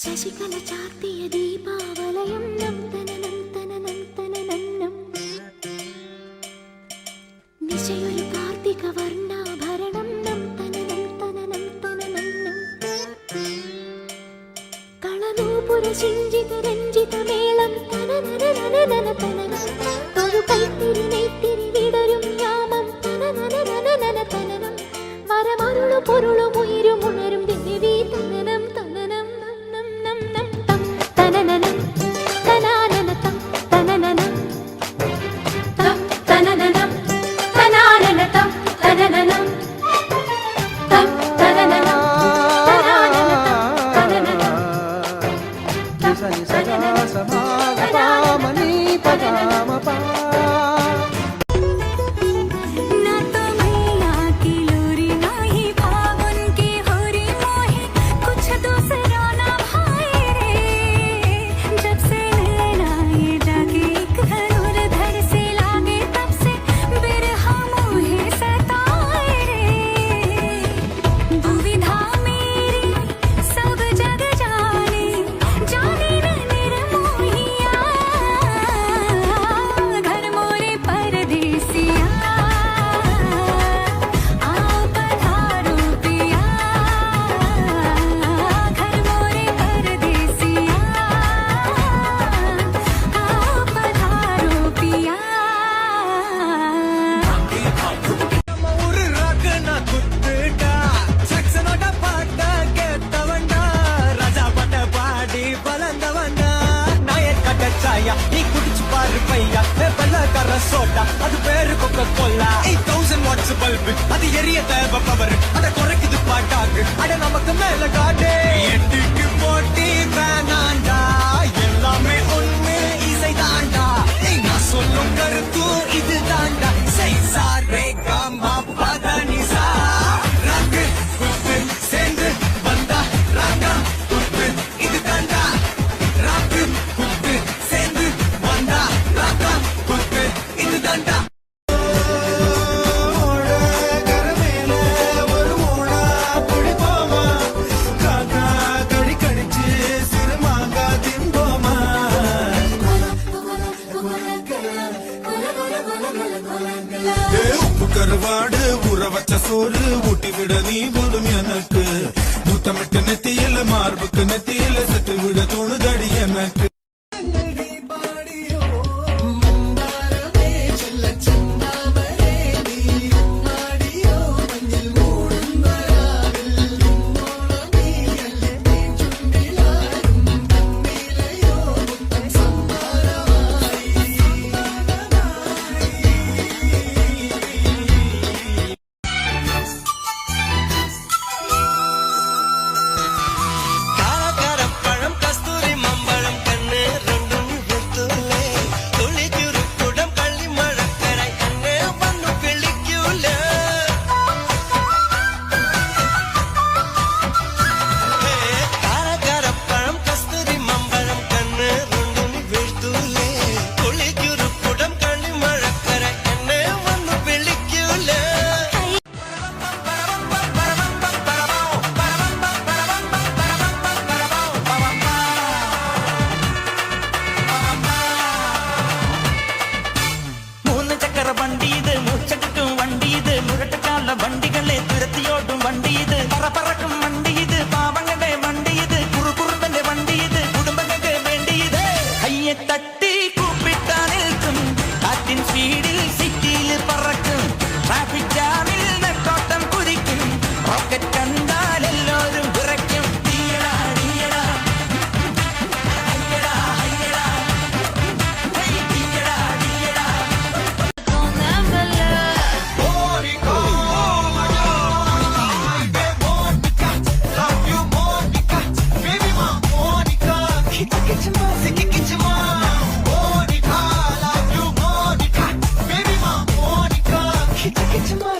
ശശികല ചാർത്തിയ ദീപാവലയം. നിശയൊരു കാർത്തിക വർണാഭരണം. കളനൂപുര ശിഞ്ചിത രഞ്ജിത മേളം. തന തന തന തന காயா நீ குடிச்சு பாரு பையா வெள்ளக்கார சோட்டா அது பேரு Coca Cola eight thousand watts bulb அது எரிய தேவை பவர் அத குறைக்குது பாட்டாக்கு. அட நமக்கு மேல காட்டு. எட்டுக்கு போட்டி வேணாண்டா. உப்பு கருவாடு உற வச்ச சோறு ஊட்டி விட நீ போதும் எனக்கு. முத்தமிட்டு நெத்தியில மார்புக்கு நெத்தியில சட்டு விட தோணுதடி எனக்கு. it, take it to my